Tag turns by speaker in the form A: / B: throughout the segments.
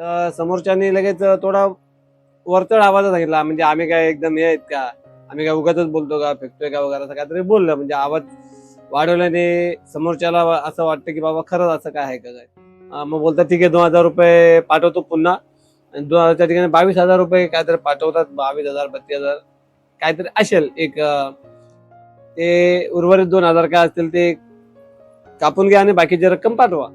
A: समोरच्याने समोरच्यानी लगेच थोडा वरचढ आवाज सांगितला. म्हणजे आम्ही काय एकदम हे आहेत का? आम्ही काय उगाच बोलतो का? फेकतोय का वगैरे असं काहीतरी बोललं. म्हणजे आवाज वाढवल्याने समोरच्याला असं वाटतं की बाबा खरंच असं काय आहे का काय? मग बोलतात ठीक आहे दोन हजार रुपये पाठवतो पुन्हा. आणि दोन हजारच्या ठिकाणी बावीस हजार रुपये काहीतरी पाठवतात. बावीस हजार बत्तीस हजार. काहीतरी असेल. एक ते उर्वरित दोन हजार काय असतील ते कापून घ्या आणि बाकीची रक्कम पाठवा.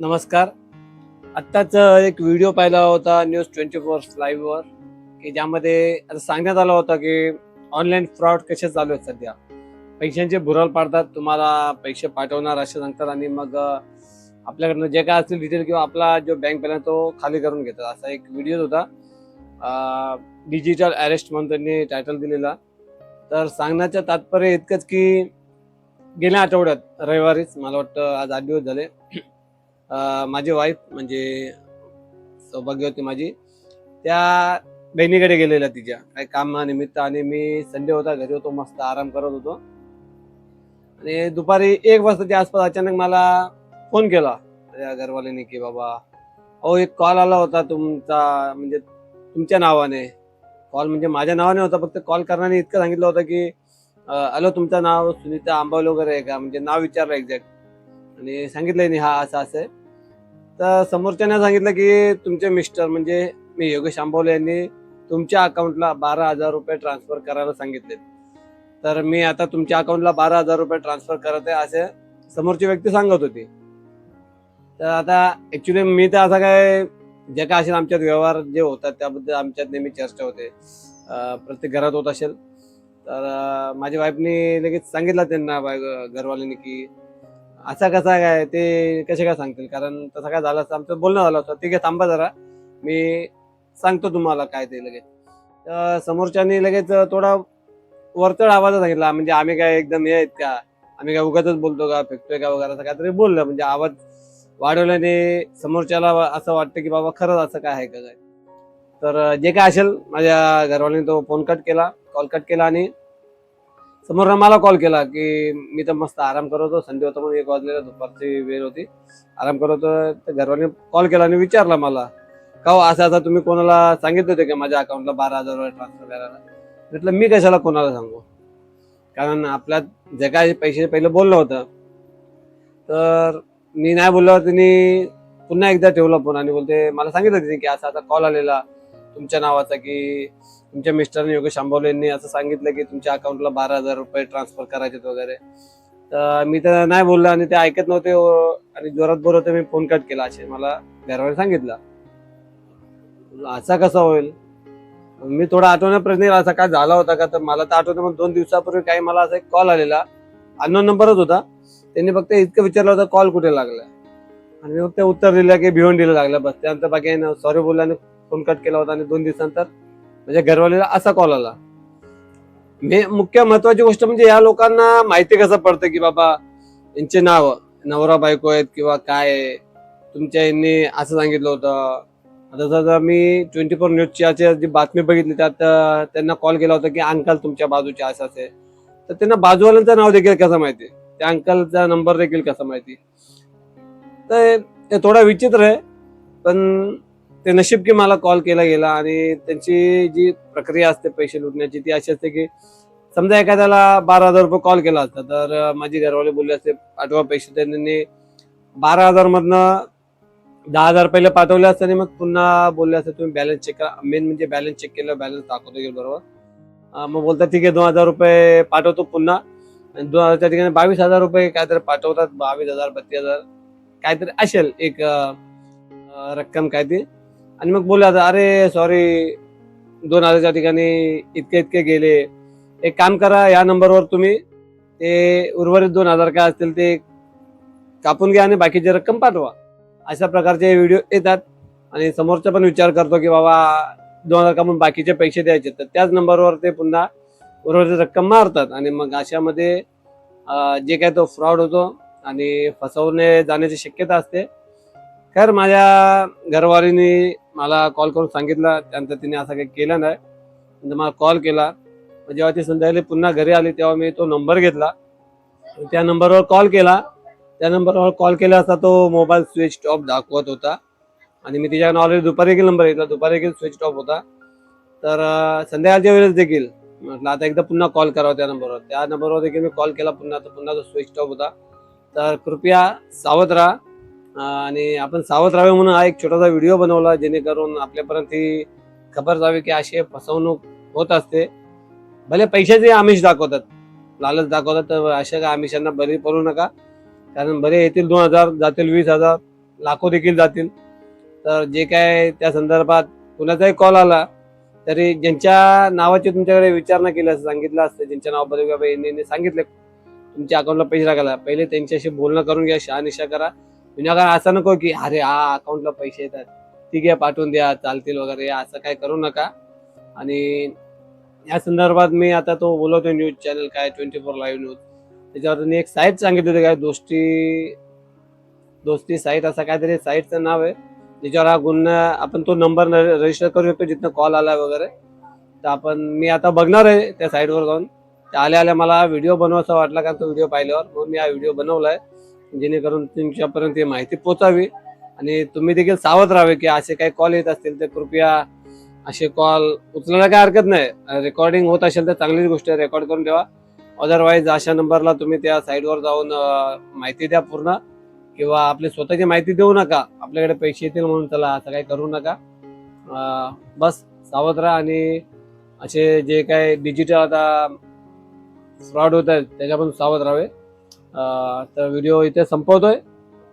A: नमस्कार. आत्ताच एक व्हिडिओ पाहिला होता न्यूज ट्वेंटी फोर लाईव्हवर की ज्यामध्ये आता सांगण्यात आलं होतं की ऑनलाईन फ्रॉड कसे चालू आहेत सध्या. पैशांचे भुराल पाडतात तुम्हाला पैसे पाठवणार असे सांगतात आणि मग आपल्याकडनं जे काय असतील डिटेल किंवा आपला जो बँक बॅलन्स तो खाली करून घेतात. असा एक व्हिडिओ होता. डिजिटल अरेस्ट म्हणून त्यांनी टायटल दिलेला. तर सांगण्याचं तात्पर्य इतकंच की गेल्या आठवड्यात रविवारीच मला वाटतं आज आठ दिवस झाले माझी वाईफ म्हणजे सौभाग्य होती माझी. त्या बहिणीकडे गेलेल्या तिच्या. काही कामानिमित्त आणि मी संडे होता घरी होतो मस्त आराम करत होतो. आणि दुपारी एक वाजताच्या आसपास अचानक मला फोन केला. त्या घरवाल्याने की बाबा अहो एक कॉल आला होता तुमचा म्हणजे तुमच्या नावाने. कॉल म्हणजे माझ्या नावाने होता फक्त कॉल करण्याने इतकं सांगितलं होतं की हॅलो तुमचं नाव सुनीता आंबावले वगैरे आहे का? म्हणजे नाव विचारलं एक्झॅक्ट आणि सांगितलंय नाही हा असं असं आहे. तर समोरच्याने सांगितलं की तुमचे मिस्टर म्हणजे मी योगेश आंबोले यांनी तुमच्या अकाउंटला बारा हजार रुपये ट्रान्सफर करायला सांगितले. तर मी आता तुमच्या अकाउंटला बारा हजार रुपये ट्रान्सफर करत आहे असे समोरची व्यक्ती सांगत होती. तर आता ऍक्च्युली मी तर असं काय जे काय असेल आमच्यात व्यवहार जे होतात त्याबद्दल आमच्यात नेहमी चर्चा होते. प्रत्येक घरात होत असेल. तर माझ्या वाईफनी लगेच सांगितलं त्यांना बाय- घरवाल्यांनी की असा कसा काय ते कसे काय सांगतील? कारण तसं काय झालं असतं आमचं बोलणं झालं होतं. ठीक आहे थांबा जरा. मी सांगतो तुम्हाला काय ते लगेच. तर समोरच्यानी लगेच थोडा वरचढ आवाज सांगितला. म्हणजे आम्ही काय एकदम हे आहेत का? आम्ही काय उगाच बोलतो का? फेकतोय का वगैरे असं काहीतरी बोललं. म्हणजे आवाज वाढवल्याने समोरच्याला असं वाटतं की बाबा खरंच असं काय आहे का काय? तर जे काय असेल माझ्या घरवाल्याने तो फोन कट केला कॉल कट केला आणि समोर मला कॉल केला की मी तर मस्त आराम करत होतो. संडे होता म्हणून एक वाजलेला दुपारची वेळ होती. आराम करत होतो. तर घरवाल्याने कॉल केला आणि विचारला मला का हो असं आता तुम्ही कोणाला सांगितलं होते का माझ्या अकाउंटला बारा हजार रुपये ट्रान्सफर करायला? म्हटलं मी कशाला कोणाला सांगू? कारण आपल्यात जे काय पैसे पहिलं बोललं होतं तर मी नाही बोलल्यावर तिने पुन्हा एकदा ठेवला फोन आणि बोलते मला सांगितलं तिने की असा आता कॉल आलेला तुमच्या नावाचा की तुमच्या मिस्टरने योगेश आंबवले यांनी असं सांगितलं की तुमच्या अकाउंटला बारा हजार रुपये ट्रान्सफर करायचे वगैरे. तर मी तर नाही बोललो आणि ते ऐकत नव्हते आणि जोरात बोलत होते मी फोन कट केला. असे मला घरवाने सांगितलं. असा कसा होईल? मी थोडा आठवण्या प्रश्न केला, असा काय झाला होता का? तर मला तर आठवतं मग दोन दिवसापूर्वी काही मला असा एक कॉल आलेला. अननोन नंबरच होता. त्यांनी फक्त इतकं विचारलं होतं कॉल कुठे लागला? आणि मग ते उत्तर दिलं की भिवंडीला लागलं. बस त्यानंतर बाकी सॉरी बोलल्याने फोन कट केला होता आणि दोन दिवसानंतर म्हणजे घरवालीला असा कॉल आला. मे मुख्य महत्वाची गोष्ट म्हणजे या लोकांना माहिती कसं पडतं की बाबा यांचे नाव नवरा बायको आहेत किंवा काय आहे? तुमच्या यांनी असं सांगितलं होतं. आता जर मी ट्वेंटी फोर न्यूजची जी बातमी बघितली त्यात त्यांना कॉल केला होता की अंकल तुमच्या बाजूचे असं असे. तर त्यांना बाजूवाल्यांचं नाव देखील कसं माहिती? त्या अंकलचा नंबर देखील कसा माहिती? तर थोडा विचित्र आहे पण ते नशीब की मला कॉल केला गेला आणि त्यांची जी प्रक्रिया असते पैसे लुटण्याची ती अशी असते की समजा एखाद्याला बारा हजार रुपये कॉल केला असता तर माझी घरवाले बोलले असते पाठवा पैसे. त्यांनी बारा हजार मधनं दहा हजार पहिले पाठवले असते आणि मग पुन्हा बोलले असते तुम्ही बॅलन्स चेक करा. मेन म्हणजे बॅलन्स चेक केलं बॅलन्स दाखवतो गेलो बरोबर? मग बोलतात ठीक आहे दोन हजार रुपये पाठवतो पुन्हा. आणि दोन हजारच्या ठिकाणी बावीस हजार रुपये काहीतरी पाठवतात बावीस हजार बत्तीस हजार काहीतरी असेल एक रक्कम काय ती आणि मग बोलले आता अरे सॉरी दोन हजारच्या ठिकाणी इतके इतके गेले. एक काम करा या नंबरवर तुम्ही ते उर्वरित दोन हजार काय असतील ते कापून घ्या आणि बाकीची रक्कम पाठवा. अशा प्रकारचे व्हिडिओ येतात. आणि समोरचा पण विचार करतो की बाबा दोन हजार कापून बाकीचे पैसे द्यायचे. तर त्याच नंबरवर ते पुन्हा उर्वरित रक्कम मारतात. आणि मग अशामध्ये जे काय तो फ्रॉड होतो आणि फसवणे जाण्याची शक्यता असते. खैर माझ्या घरवालीने मला कॉल करून सांगितलं. त्यानंतर तिने असं काही केलं नाही. म्हणजे मला कॉल केला. मग जेव्हा ती संध्याकाळी पुन्हा घरी आली तेव्हा मी तो नंबर घेतला. त्या नंबरवर कॉल केला. त्या नंबरवर कॉल केला असता तो मोबाईल स्विच ऑफ दाखवत होता. आणि मी तिच्याकडे ऑलरेडी दुपारी देखील नंबर घेतला. दुपारी देखील स्विच ऑफ होता. तर संध्याकाळच्या वेळेस देखील म्हटलं आता एकदा पुन्हा कॉल करावा त्या नंबरवर त्या नंबरवर देखील मी कॉल केला पुन्हा. तर पुन्हा तो स्विच ऑफ होता. तर कृपया सावध राहा. आणि आपण सावध राहावे म्हणून हा एक छोटासा व्हिडिओ बनवला जेणेकरून आपल्यापर्यंत ही खबर जावी की अशी फसवणूक होत असते. भले पैशाचे आमिष दाखवतात लालच दाखवतात तर अशा काय आमिषांना बरी पडू नका. कारण बरे येतील दोन हजार जातील वीस हजार लाखो देखील जातील. तर जे काय त्या संदर्भात कुणाचाही कॉल आला तरी ज्यांच्या नावाची तुमच्याकडे विचारणा केली असं सांगितलं असतं ज्यांच्या नाव बरे बाबा यांनी यांनी सांगितले तुमच्या अकाउंटला पैसे टाकायला पहिले त्यांच्याशी बोलणं करून घ्या शहानिशा करा. म्हणजे विनाकारण असं नको की अरे हा अकाउंटला पैसे येतात. ठीक आहे पाठवून द्या चालतील वगैरे. असं काय करू नका. आणि या संदर्भात मी आता तो बोलवतो न्यूज चॅनल काय ट्वेंटी फोर लाईव्ह न्यूज. त्याच्यावर त्यांनी एक साईट सांगितली होती काय दोस्ती दोस्ती साईट असं काहीतरी साईटचं नाव आहे. त्याच्यावर हा गुन्हा आपण तो नंबर रजिस्टर करू शकतो जिथनं कॉल आला वगैरे. तर आपण मी आता बघणार आहे त्या साईटवर जाऊन. आल्या आल्या मला व्हिडिओ बनवायचा वाटला कारण तो व्हिडिओ पाहिल्यावर. म्हणून मी हा व्हिडिओ बनवलाय. जेणेकरून तुमच्यापर्यंत ही माहिती पोचावी. आणि तुम्ही देखील सावध राहावे की असे काही कॉल येत असतील तर कृपया असे कॉल उचलायला काही हरकत नाही. रेकॉर्डिंग होत असेल तर चांगलीच गोष्ट रेकॉर्ड करून ठेवा. अदरवाईज अशा नंबरला तुम्ही त्या साईडवर जाऊन माहिती द्या पूर्ण. किंवा आपली स्वतःची माहिती देऊ नका. आपल्याकडे पैसे येतील म्हणून चला असं काही करू नका. बस सावध राहा आणि असे जे काही डिजिटल आता फ्रॉड होत आहेत त्याच्यापासून सावध राहावे. तर व्हिडिओ इथे संपवतोय.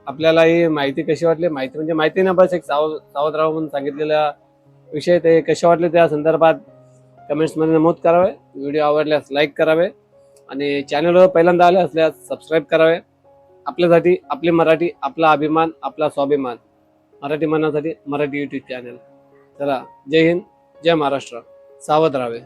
A: आपल्याला ही माहिती कशी वाटली? माहिती म्हणजे माहिती ना बस एक सावध सावधराव म्हणून सांगितलेला विषय ते कसे वाटले त्या संदर्भात कमेंट्समध्ये नमूद करावे. व्हिडिओ आवडल्यास लाईक करावे आणि चॅनलवर पहिल्यांदा आले असल्यास सबस्क्राईब करावे. आपल्यासाठी आपली मराठी आपला अभिमान आपला स्वाभिमान. मराठी मनासाठी मराठी युट्यूब चॅनल चला जय हिंद जय महाराष्ट्र. सावध राहावे.